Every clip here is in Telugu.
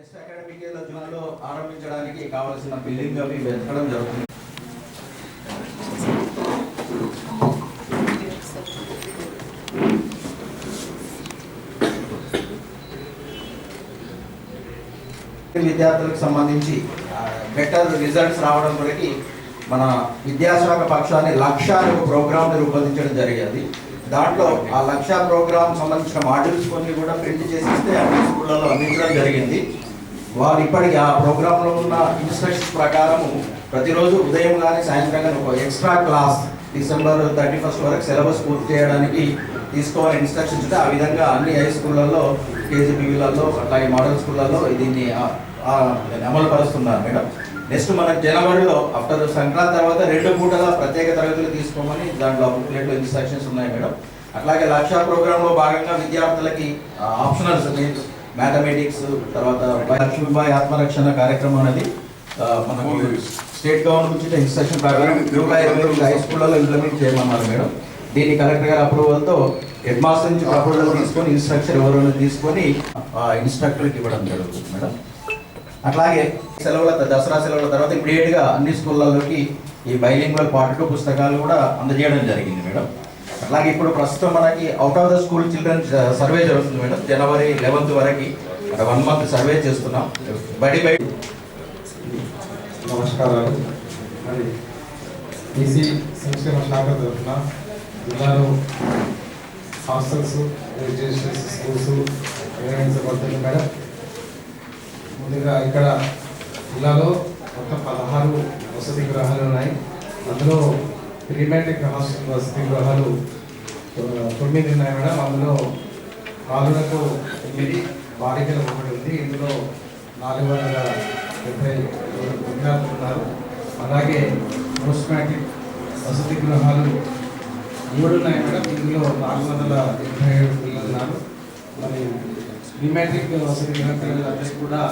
నెక్స్ట్ అకాడమిక్ ఇయర్ జూన్లో ఆరంభించడానికి కావాల్సిన బిల్డింగ్ అవి వెతకడం జరుగుతుంది. విద్యార్థులకు సంబంధించి బెటర్ రిజల్ట్స్ రావడం కొరకి మన విద్యాశాఖ పక్షాన్ని లక్ష అనే ఒక ప్రోగ్రామ్ని రూపొందించడం జరిగేది. దాంట్లో ఆ లక్ష ప్రోగ్రామ్ సంబంధించిన మాడ్యూల్స్ కొన్ని కూడా ప్రింట్ చేసి ఇస్తే అన్ని స్కూళ్ళలో అందించడం జరిగింది. వారు ఇప్పటికి ఆ ప్రోగ్రాంలో ఉన్న ఇన్స్ట్రక్షన్స్ ప్రకారము ప్రతిరోజు ఉదయం కానీ సాయంత్రం కానీ ఒక extra class December thirty first వరకు సిలబస్ పూర్తి చేయడానికి తీసుకోవాలని ఇన్స్ట్రక్షన్స్ ఉంటే ఆ విధంగా అన్ని హై స్కూళ్ళల్లో కేజీబీవీలలో అట్లాగే మోడల్ స్కూళ్ళల్లో దీన్ని అమలు పరుస్తున్నారు మేడం. నెక్స్ట్ మన జనవరిలో ఆఫ్టర్ సంక్రాంతి తర్వాత రెండు పూటల ప్రత్యేక తరగతులు తీసుకోమని దాంట్లో బుక్లెట్లో ఇన్స్ట్రక్షన్స్ ఉన్నాయి మేడం. అట్లాగే లక్ష ప్రోగ్రాంలో భాగంగా విద్యార్థులకి ఆప్షనల్స్ మ్యాథమెటిక్స్ తర్వాత లక్ష్మీబాయి ఆత్మరక్షణ కార్యక్రమం అనేది మనకు స్టేట్ గవర్నమెంట్ నుంచి ఇన్స్ట్రక్షన్ ప్రకారం జూలై ఇరవై హై స్కూళ్ళలో ఇంప్లిమెంట్ చేయమన్నారు మేడం. దీన్ని కలెక్టర్ గారి అప్రూవల్తో హెడ్ మాస్టర్ నుంచి ప్రపోజల్ తీసుకొని ఇన్స్ట్రక్షన్ ఎవరైనా తీసుకొని ఇన్స్ట్రక్టర్కి ఇవ్వడం జరుగుతుంది మేడం. అట్లాగే సెలవుల దసరా సెలవుల తర్వాత ఇమీడియట్ అన్ని స్కూళ్ళలోకి ఈ బైలింగ్వల్ పార్ట్ పుస్తకాలు కూడా అందజేయడం జరిగింది మేడం. అలాగే ఇప్పుడు ప్రస్తుతం మనకి out of the school children survey జరుగుతుంది మేడం. జనవరి లెవెన్త్ వరకు అక్కడ వన్ మంత్ సర్వే చేస్తున్నాం. బడి బయట నమస్కారాలు. మరి ఈసీ సంక్షేమ శాఖ తరఫున జిల్లాలో హాస్టల్స్ రెసిడెన్షియల్ స్కూల్స్ నిర్వహించబడుతుంది మేడం. ముందుగా ఇక్కడ జిల్లాలో మొత్తం పదహారు వసతి గృహాలు ఉన్నాయి. అందులో ప్రీమాటిక్ హాస్టల్ వసతి గృహాలు తొమ్మిది ఉన్నాయి మేడం. అందులో బాలులకు ఎనిమిది బాలికలకు ఒకటి ఉంది. ఇందులో నాలుగు వందల డెబ్బై విద్యార్థులు ఉన్నారు. అలాగే పోస్ట్ మ్యాట్రిక్ వసతి గృహాలు మూడు ఉన్నాయి మేడం. ఇందులో నాలుగు వందల డెబ్బై ఏడు పిల్లలు ఉన్నారు. మరి ప్రీమాట్రిక్ వసతి గృహ పిల్లలందరికీ కూడా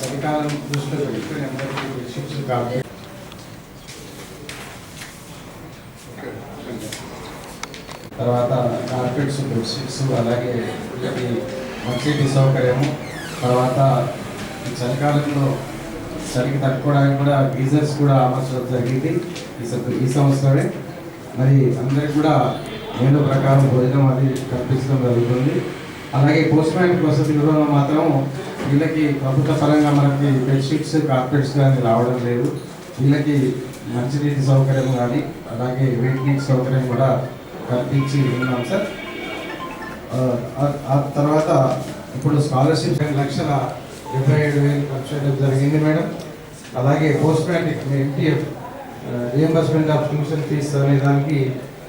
చలికాలం దృష్టిలో పెట్టుకుని అందరికీ శిక్షణ కాబట్టి తర్వాత కార్పెట్స్ బెడ్షీట్స్ అలాగే వీళ్ళకి మంచి సౌకర్యము. తర్వాత ఈ చలికాలంలో చలికి తట్టుకోవడానికి కూడా గీజర్స్ కూడా అమర్చడం జరిగింది. ఈ ఈ సంవత్సరమే. మరి అందరికి కూడా మేలు ప్రకారం భోజనం అది కల్పించడం జరుగుతుంది. అలాగే పోస్ట్ మ్యాన్ వసతి గృహంలో మాత్రం వీళ్ళకి ప్రభుత్వ పరంగా మనకి బెడ్షీట్స్ కార్పెట్స్ కానీ రావడం లేదు. వీళ్ళకి మంచినీటి సౌకర్యం కానీ అలాగే వెయిట్ నీటి సౌకర్యం కూడా కల్పించి ఉన్నాం సార్. ఆ, తర్వాత ఇప్పుడు స్కాలర్షిప్ రెండు లక్షల డెబ్బై ఏడు వేలు ఖర్చు చేయడం జరిగింది మేడం. అలాగే post matric MTF reimbursement of tuition fees అనే దానికి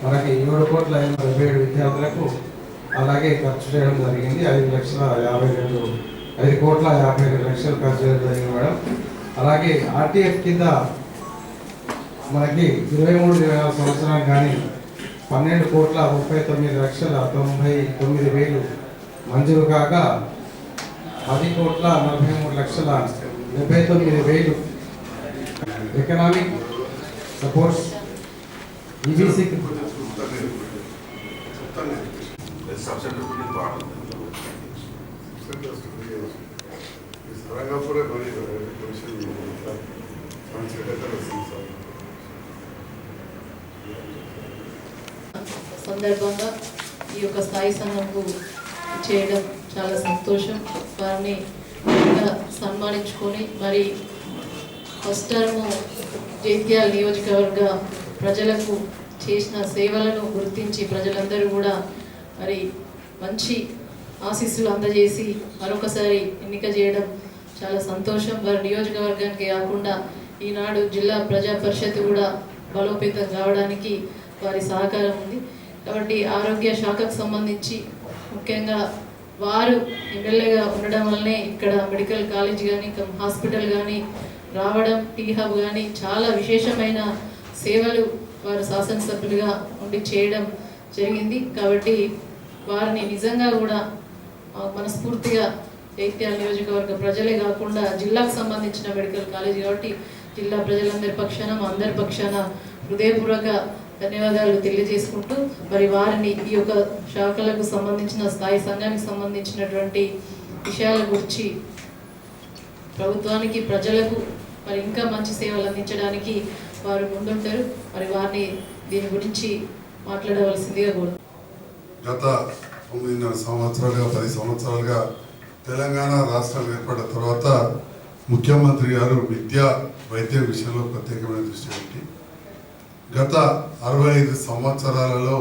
మనకి ఏడు కోట్ల డెబ్బై ఏడు విద్యార్థులకు అలాగే ఖర్చు చేయడం జరిగింది. ఐదు లక్షల యాభై రెండు ఐదు కోట్ల యాభై రెండు లక్షలు ఖర్చు చేయడం జరిగింది మేడం. అలాగే ఆర్టీఎఫ్ కింద మనకి ఇరవై మూడు ఇరవై నాలుగు సంవత్సరాలు కానీ పన్నెండు కోట్ల ముప్పై తొమ్మిది లక్షల తొంభై తొమ్మిది వేలు మంజూరు కాగా పది కోట్ల నలభై మూడు లక్షల డెబ్బై తొమ్మిది వేలు ఎకనామిక్ సపోర్ట్స్ ఈబీసీకి రంగాపురే మరి కొంచెం మంచిగా వస్తుంది సార్ సందర్భంగా ఈ యొక్క స్థాయి సంఘంకు చేయడం చాలా సంతోషం. వారిని సన్మానించుకొని మరి ఫస్ట్ టర్మ్ జైత్యాల నియోజకవర్గ ప్రజలకు చేసిన సేవలను గుర్తించి ప్రజలందరూ కూడా మరి మంచి ఆశీస్సులు అందజేసి మరొకసారి ఎన్నిక చేయడం చాలా సంతోషం. వారి నియోజకవర్గానికి కాకుండా ఈనాడు జిల్లా ప్రజా పరిషత్ కూడా బలోపేతం కావడానికి వారి సహకారం ఉంది. కాబట్టి ఆరోగ్య శాఖకు సంబంధించి ముఖ్యంగా వారు ఎమ్మెల్యేగా ఉండడం వల్లనే ఇక్కడ మెడికల్ కాలేజ్ కానీ హాస్పిటల్ కానీ రావడం టీ హబ్ కానీ చాలా విశేషమైన సేవలు వారు శాసనసభ్యులుగా ఉండి చేయడం జరిగింది. కాబట్టి వారిని నిజంగా కూడా మనస్ఫూర్తిగా జైత్యాల నియోజకవర్గ ప్రజలే కాకుండా జిల్లాకు సంబంధించిన మెడికల్ కాలేజ్ కాబట్టి జిల్లా ప్రజలందరి పక్షాన మా అందరి పక్షాన హృదయపూర్వక ధన్యవాదాలు తెలియజేసుకుంటూ మరి వారిని ఈ యొక్క శాఖలకు సంబంధించిన స్థాయి సంఘానికి సంబంధించినటువంటి విషయాల గురించి ప్రభుత్వానికి ప్రజలకు మరి ఇంకా మంచి సేవలు అందించడానికి వారు ముందుంటారు. మరి వారిని దీని గురించి మాట్లాడవలసిందిగా కూడా గత తొమ్మిదిన్నర సంవత్సరాలుగా పది సంవత్సరాలుగా తెలంగాణ రాష్ట్రం ఏర్పడిన తర్వాత ముఖ్యమంత్రి గారు విద్య వైద్య విషయంలో ప్రత్యేకమైన దృష్టి పెట్టి గత అరవై ఐదు సంవత్సరాలలో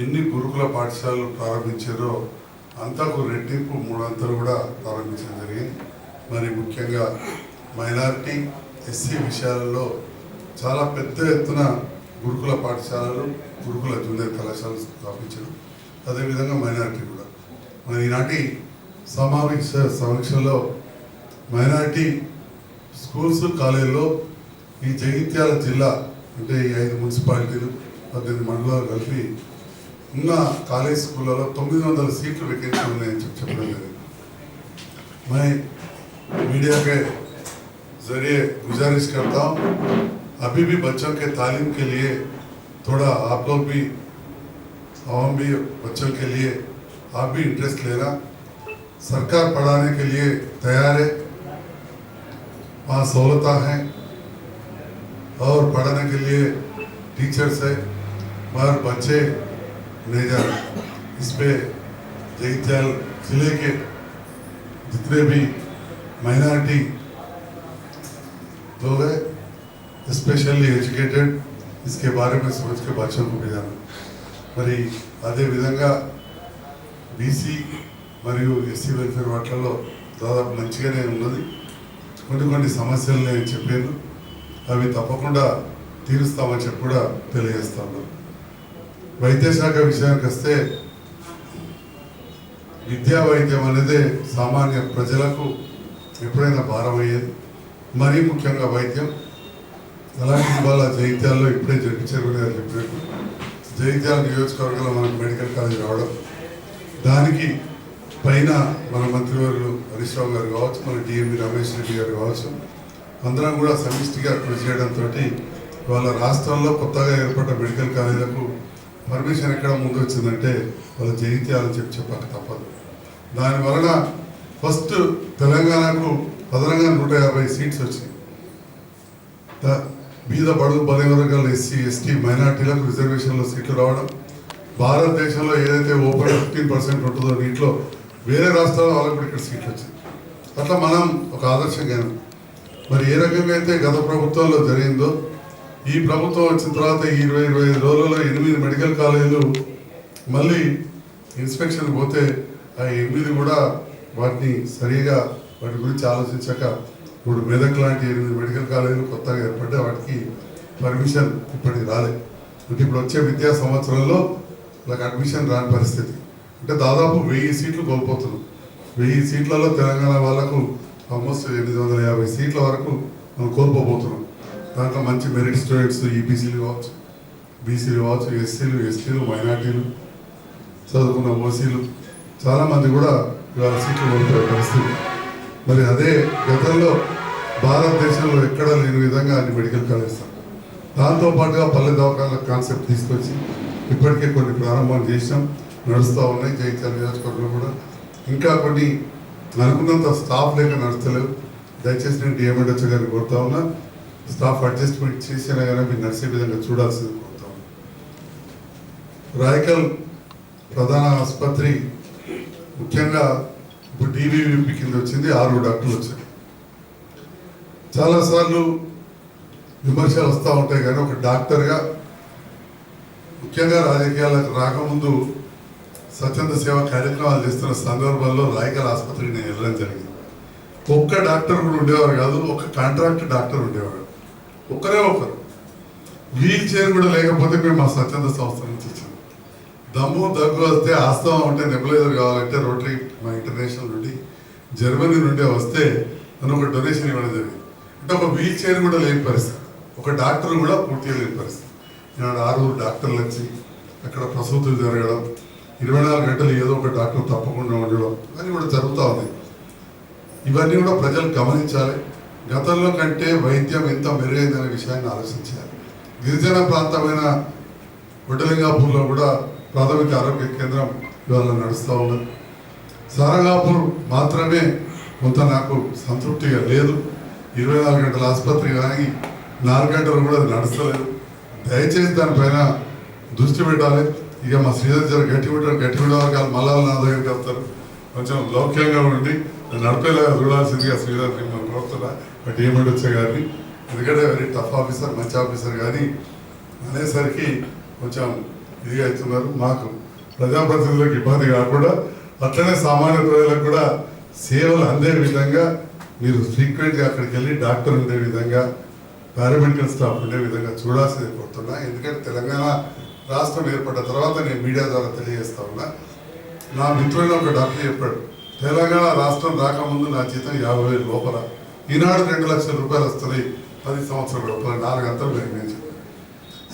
ఎన్ని గురుకుల పాఠశాలలు ప్రారంభించారో అంతకు రెట్టింపు మూడంతలు కూడా ప్రారంభించడం జరిగింది. మరి ముఖ్యంగా మైనారిటీ ఎస్సీ విషయాలలో చాలా పెద్ద ఎత్తున గురుకుల పాఠశాలలు గురుకుల జూనియర్ కళాశాలలు స్థాపించడం అదేవిధంగా మైనారిటీ కూడా. మరి ఈనాటి సమావేశ సమీక్షలో మైనారిటీ స్కూల్స్ కాలేజీలో ఈ జగిత్యాల జిల్లా అంటే ఈ ఐదు మున్సిపాలిటీలు పద్దెనిమిది మండలాలు కలిపి ఉన్న కాలేజ్ స్కూళ్ళలో తొమ్మిది వందల సీట్లు వేకెన్సీ ఉన్నాయని చెప్పి చెప్పడం జరిగింది मैं मीडिया के जरिए गुजारिश करता हूँ अभी भी बच्चों के तालीम के लिए थोड़ा आप लोग भी आवाम भी बच्चों के लिए आप भी इंटरेस्ट लेना सरकार पढ़ाने के लिए तैयार है वहाँ सहूलता है और पढ़ाने के लिए टीचर्स है मगर बच्चे नहीं जा रहे इस पे जगित्याल जिले के जितने भी माइनॉरिटी लोग हैं स्पेशली एजुकेटेड इसके बारे में सोच के बच्चों को भेजाना మరి అదే విధంగా బీసీ మరియు ఎస్సీ వెల్ఫేర్ వాటిల్లో దాదాపు మంచిగానే ఉన్నది కొన్ని కొన్ని సమస్యలు నేను చెప్పాను అవి తప్పకుండా తీరుస్తామని చెప్పి కూడా తెలియజేస్తాను. వైద్యశాఖ వైద్య శాఖ విషయానికి వస్తే విద్యా వైద్యం అనేది సామాన్య ప్రజలకు ఎప్పుడైనా భారమయ్యేది. మరీ ముఖ్యంగా వైద్యం. అలాంటి ఇవాళ జైత్యాల్లో ఇప్పుడే జరిపించారు గారు చెప్పినట్టు జైత్యాల నియోజకవర్గంలో మనకు మెడికల్ కాలేజ్ రావడం దానికి పైన మన మంత్రివర్యులు హరీష్ రావు గారు కావచ్చు మన డిఎంఈ రమేష్ రెడ్డి గారు కావచ్చు అందరం కూడా సమిష్టిగా కృషి చేయడంతో వాళ్ళ రాష్ట్రంలో కొత్తగా ఏర్పడ్డ మెడికల్ కాలేజీలకు పర్మిషన్ ఎక్కడ ముందు వచ్చిందంటే వాళ్ళ జైత్యాలని చెప్పి చెప్పక తప్పదు. దాని వలన ఫస్ట్ తెలంగాణకు అదనంగా నూట యాభై సీట్స్ వచ్చినాయి. బీద బడుగు బలైన వర్గాల ఎస్సీ ఎస్టీ మైనార్టీలకు రిజర్వేషన్లో సీట్లు రావడం భారతదేశంలో ఏదైతే ఓపెన్ ఫిఫ్టీన్ పర్సెంట్ ఉంటుందో దీంట్లో వేరే రాష్ట్రాల వాళ్ళకు ఇక్కడ సీట్లు వచ్చాయి అట్లా మనం ఒక ఆదర్శంగా మరి ఏ రకంగా అయితే గత ప్రభుత్వంలో జరిగిందో ఈ ప్రభుత్వం వచ్చిన తర్వాత ఇరవై ఇరవై ఐదు రోజులలో ఎనిమిది మెడికల్ కాలేజీలు మళ్ళీ ఇన్స్పెక్షన్ పోతే ఆ ఎనిమిది కూడా వాటిని సరిగా వాటి గురించి ఆలోచించక ఇప్పుడు మెదక్ లాంటి ఎనిమిది మెడికల్ కాలేజీలు కొత్తగా ఏర్పడ్డా వాటికి పర్మిషన్ ఇప్పటికి రాలేదు అంటే ఇప్పుడు వచ్చే విద్యా సంవత్సరంలో నాకు అడ్మిషన్ రాని పరిస్థితి. అంటే దాదాపు వెయ్యి సీట్లు కోల్పోతున్నాం. వెయ్యి సీట్లలో తెలంగాణ వాళ్ళకు ఆల్మోస్ట్ ఎనిమిది వందల యాభై సీట్ల వరకు మనం కోల్పోబోతున్నాం. దాంట్లో మంచి మెరిట్ స్టూడెంట్స్ ఈబీసీలు కావచ్చు బీసీలు కావచ్చు ఎస్సీలు ఎస్టీలు మైనార్టీలు చదువుకున్న ఓసీలు చాలామంది కూడా ఇవాళ సీట్లు కోల్పోయే పరిస్థితి. మరి అదే గతంలో భారతదేశంలో ఎక్కడ లేని విధంగా అన్ని మెడికల్ కాలేజ్ దాంతో పాటుగా పల్లె దవాఖాన కాన్సెప్ట్ తీసుకొచ్చి ఇప్పటికే కొన్ని ప్రారంభాలు చేసాం నడుస్తూ ఉన్నాయి. జైత్యాల నియోజకవర్గంలో కూడా. ఇంకా కొన్ని అనుకున్నంత స్టాఫ్ లేక నడుస్తలేవు దయచేసి నేను డిఎంఎడ్హెచ్ గారిని కోరుతా ఉన్నా. స్టాఫ్ అడ్జస్ట్మెంట్ చేసినా కానీ మీరు నడిచే విధంగా చూడాల్సింది కోరుతా ఉన్నా. రాయకల్ ప్రధాన ఆసుపత్రి ముఖ్యంగా ఇప్పుడు డీవీవీపీ కింద వచ్చింది ఆరు డాక్టర్లు వచ్చాయి చాలాసార్లు విమర్శలు వస్తూ ఉంటాయి కానీ ఒక డాక్టర్గా ముఖ్యంగా రాజకీయాలకు రాకముందు స్వచ్ఛంద సేవ కార్యక్రమాలు చేస్తున్న సందర్భంలో రాయగల ఆసుపత్రికి నేను వెళ్ళడం జరిగింది. ఒక్క డాక్టర్ కూడా ఉండేవారు కాదు ఒక కాంట్రాక్ట్ డాక్టర్ ఉండేవాడు ఒకరే ఒకరు. వీల్ చైర్ కూడా లేకపోతే మేము మా స్వచ్ఛంద సంస్థ నుంచి ఇచ్చాము దమ్ము దగ్గు వస్తే ఆస్తవం ఉంటే నెబులైజర్ కావాలంటే రోటరీ మా ఇంటర్నేషనల్ నుండి జర్మనీ నుండి వస్తే నన్ను ఒక డొనేషన్ ఇవ్వడం జరిగింది. అంటే ఒక వీల్ చైర్ కూడా లేని పరిస్థితి. ఒక డాక్టర్ కూడా పూర్తిగా లేని పరిస్థితి. నేను ఆరుగురు డాక్టర్లు వచ్చి అక్కడ ప్రసూతులు జరగడం ఇరవై నాలుగు గంటలు ఏదో ఒక డాక్టర్ తప్పకుండా ఉండడం అని కూడా జరుగుతూ ఉంది. ఇవన్నీ కూడా ప్రజలు గమనించాలి. గతంలో కంటే వైద్యం ఎంత మెరుగైందనే విషయాన్ని ఆలోచించాలి. గిరిజన ప్రాంతమైన వడ్డలింగాపూర్లో కూడా ప్రాథమిక ఆరోగ్య కేంద్రం ఇవాళ నడుస్తూ ఉన్నది సారంగాపూర్ మాత్రమే కొంత నాకు సంతృప్తిగా లేదు. ఇరవై నాలుగు గంటల ఆసుపత్రి కానీ నాలుగు గంటలు కూడా నడుస్తలేదు. దయచేసి దానిపైన దృష్టి పెట్టాలి. ఇక మా శ్రీధర్ జర గట్టి పెట్టారు గట్టి పెట్టాలి మళ్ళా నా దగ్గరికి వస్తారు కొంచెం లౌక్యంగా ఉండి నడిపేలా చూడాల్సిందిగా శ్రీధర్ మిమ్మల్ని కోరుతున్నా బట్ ఏమిటి వచ్చే గారిని. ఎందుకంటే వెరీ టఫ్ ఆఫీసర్ మంచి ఆఫీసర్ కానీ అనేసరికి కొంచెం ఇదిగా అవుతున్నారు. మాకు ప్రజాప్రతినిధులకు ఇబ్బంది కాకుండా అట్లనే సామాన్య ప్రజలకు కూడా సేవలు అందే విధంగా మీరు ఫ్రీక్వెంట్గా అక్కడికి వెళ్ళి డాక్టర్ ఉండే విధంగా పారామెడికల్ స్టాఫ్ ఉండే విధంగా చూడాల్సింది కోరుతున్నా. ఎందుకంటే తెలంగాణ రాష్ట్రం ఏర్పడ్డ తర్వాత నేను మీడియా ద్వారా తెలియజేస్తా ఉన్నా. నా మిత్రుడిలో ఒక డాక్టర్ చెప్పాడు తెలంగాణ రాష్ట్రం రాకముందు నా జీతం యాభై వేలు లోపల. ఈనాడు రెండు లక్షల రూపాయలు వస్తున్నాయి. పది సంవత్సరాల లోపల. నాలుగు అంతలు నేను చెప్పాను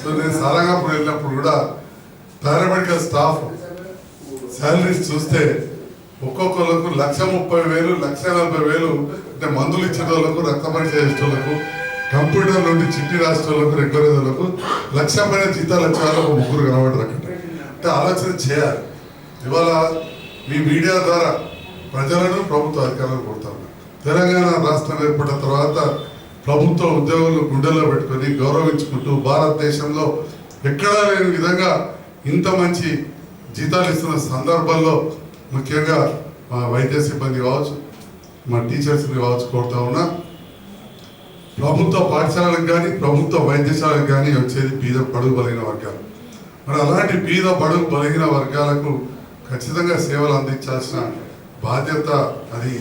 సో నేను సారంగాపూర్ వెళ్ళినప్పుడు కూడా పారామెడికల్ స్టాఫ్ శాలరీస్ చూస్తే ఒక్కొక్కరికి లక్ష ముప్పై వేలు లక్ష నలభై వేలు అంటే మందులు ఇచ్చేటోళ్ళకు వాళ్ళకు రక్త పరీక్ష చేసే వాళ్ళకు కంప్యూటర్ నుండి చిట్టి రాష్ట్రాలకు వాళ్ళకు లక్ష పైన జీతాలు వచ్చే ముగ్గురు కనబడరు అక్కడ. అంటే ఆలోచన చేయాలి. ఇవాళ మీ మీడియా ద్వారా ప్రజలను ప్రభుత్వ అధికారులను కొడతారు తెలంగాణ రాష్ట్రం ఏర్పడిన తర్వాత ప్రభుత్వ ఉద్యోగులు గుండెల్లో పెట్టుకొని గౌరవించుకుంటూ భారతదేశంలో ఎక్కడా లేని విధంగా ఇంత మంచి జీతాలు ఇస్తున్న సందర్భంలో ముఖ్యంగా మా వైద్య సిబ్బంది కావచ్చు మా టీచర్స్ని కావచ్చు కోరుతా ఉన్నా. ప్రభుత్వ పాఠశాలకు కానీ ప్రభుత్వ వైద్యశాలకు కానీ వచ్చేది బీద పడుగు బలైన వర్గాలు. మరి అలాంటి బీద పడుగు బలిగిన వర్గాలకు ఖచ్చితంగా సేవలు అందించాల్సిన బాధ్యత అది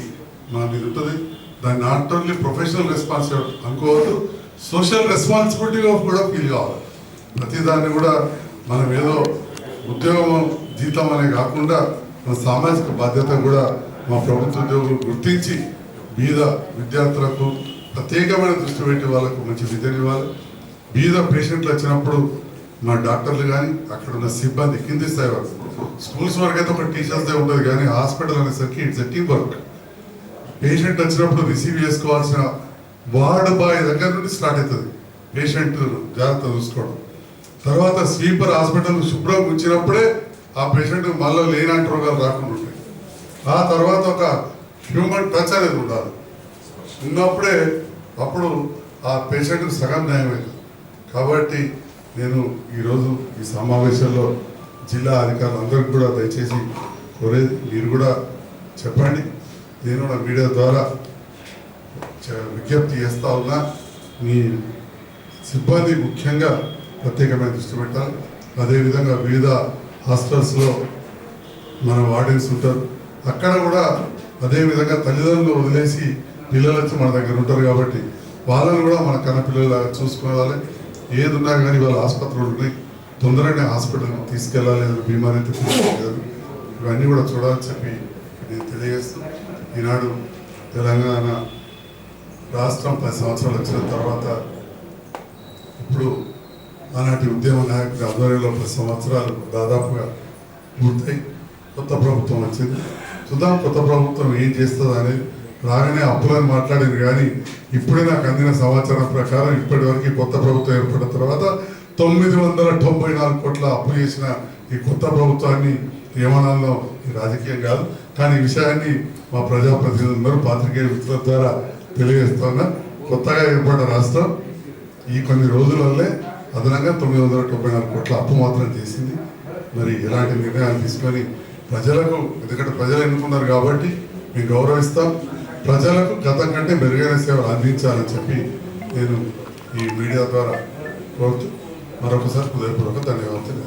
మన మీద ఉంటుంది. దాన్ని నాట్ ఓన్లీ ప్రొఫెషనల్ రెస్పాన్సిబిలిటీ అనుకోవద్దు సోషల్ రెస్పాన్సిబిలిటీగా కూడా ఫీల్ కావాలి. ప్రతిదాన్ని కూడా మనం ఏదో ఉద్యోగం జీతం అనే కాకుండా మన సామాజిక బాధ్యత కూడా మా ప్రభుత్వ ఉద్యోగులు గుర్తించి బీద విద్యార్థులకు ప్రత్యేకమైన దృష్టి పెట్టి వాళ్ళకు మంచి విద్యనివ్వాలి బీద పేషెంట్లు వచ్చినప్పుడు మా డాక్టర్లు కానీ అక్కడ ఉన్న సిబ్బంది కింది స్థాయి వరకు స్కూల్స్ వరకు అయితే ఒక టీచర్స్దే ఉంటుంది కానీ హాస్పిటల్ అనేసరికి it's a team work patient వచ్చినప్పుడు రిసీవ్ చేసుకోవాల్సిన వార్డ్ బాయ్ దగ్గర నుండి స్టార్ట్ అవుతుంది. పేషెంట్ జాగ్రత్త చూసుకోవడం. తర్వాత స్వీపర్ హాస్పిటల్ శుభ్రం ఉంచినప్పుడే ఆ పేషెంట్ మళ్ళీ లేనంటి రోగాలు రాకుండా ఉంటాయి. ఆ తర్వాత ఒక హ్యూమన్ టచ్ అనేది ఉండాలి. ఉన్నప్పుడే అప్పుడు ఆ పేషెంట్కి సగం నయమైంది కాబట్టి నేను ఈరోజు ఈ సమావేశంలో జిల్లా అధికారులందరికీ కూడా దయచేసి కోరేది మీరు కూడా చెప్పండి. నేను నా మీడియా ద్వారా చ- విజ్ఞప్తి చేస్తా ఉన్నా మీ సిబ్బంది ముఖ్యంగా ప్రత్యేకమైన దృష్టి పెట్టాలి. అదేవిధంగా వివిధ హాస్టల్స్లో మన వార్డెన్స్ ఉంటారు. అక్కడ కూడా అదేవిధంగా తల్లిదండ్రులు వదిలేసి పిల్లలు వచ్చి మన దగ్గర ఉంటారు కాబట్టి వాళ్ళని కూడా మన కన్నపిల్లలాగా చూసుకోవాలి. ఏది ఉన్నా కానీ వాళ్ళ ఆసుపత్రులు ఉన్నాయి. తొందరగానే హాస్పిటల్కి తీసుకెళ్ళాలి ఏదైనా బీమారి అయితే తీసుకెళ్ళాలి ఇవన్నీ కూడా చూడాలని చెప్పి నేను తెలియజేస్తూ ఈనాడు తెలంగాణ రాష్ట్రం పది సంవత్సరాలు వచ్చిన తర్వాత ఇప్పుడు ఆనాటి ఉద్యమ నాయకుడి ఆధ్వర్యంలో పది సంవత్సరాలు దాదాపుగా పూర్తయి. కొత్త ప్రభుత్వం వచ్చింది. చూద్దాం కొత్త ప్రభుత్వం ఏం చేస్తుంది అనేది రాగానే అప్పులని మాట్లాడింది కానీ ఇప్పుడే నాకు అందిన సమాచారం ప్రకారం ఇప్పటి వరకు కొత్త ప్రభుత్వం ఏర్పడిన తర్వాత తొమ్మిది వందల తొంభై నాలుగు కోట్ల అప్పు చేసిన ఈ కొత్త ప్రభుత్వాన్ని ఏమనాలో రాజకీయం కాదు. కానీ ఈ విషయాన్ని మా ప్రజాప్రతినిధులందరూ పాత్రికేయ మిత్రుల ద్వారా తెలియజేస్తున్నా. కొత్తగా ఏర్పడిన రాష్ట్రం ఈ కొన్ని రోజులల్లే అదనంగా తొమ్మిది వందల తొంభై నాలుగు కోట్ల అప్పు మాత్రం చేసింది. మరి ఎలాంటి నిర్ణయాలు తీసుకొని ప్రజలకు ఎందుకంటే ప్రజలు ఎన్నుకున్నారు కాబట్టి మేము గౌరవిస్తాం. ప్రజలకు గతం కంటే మెరుగైన సేవలు అందించాలని చెప్పి నేను ఈ మీడియా ద్వారా కోరుతూ మరొకసారి హృదయపూర్వక ధన్యవాదాలు.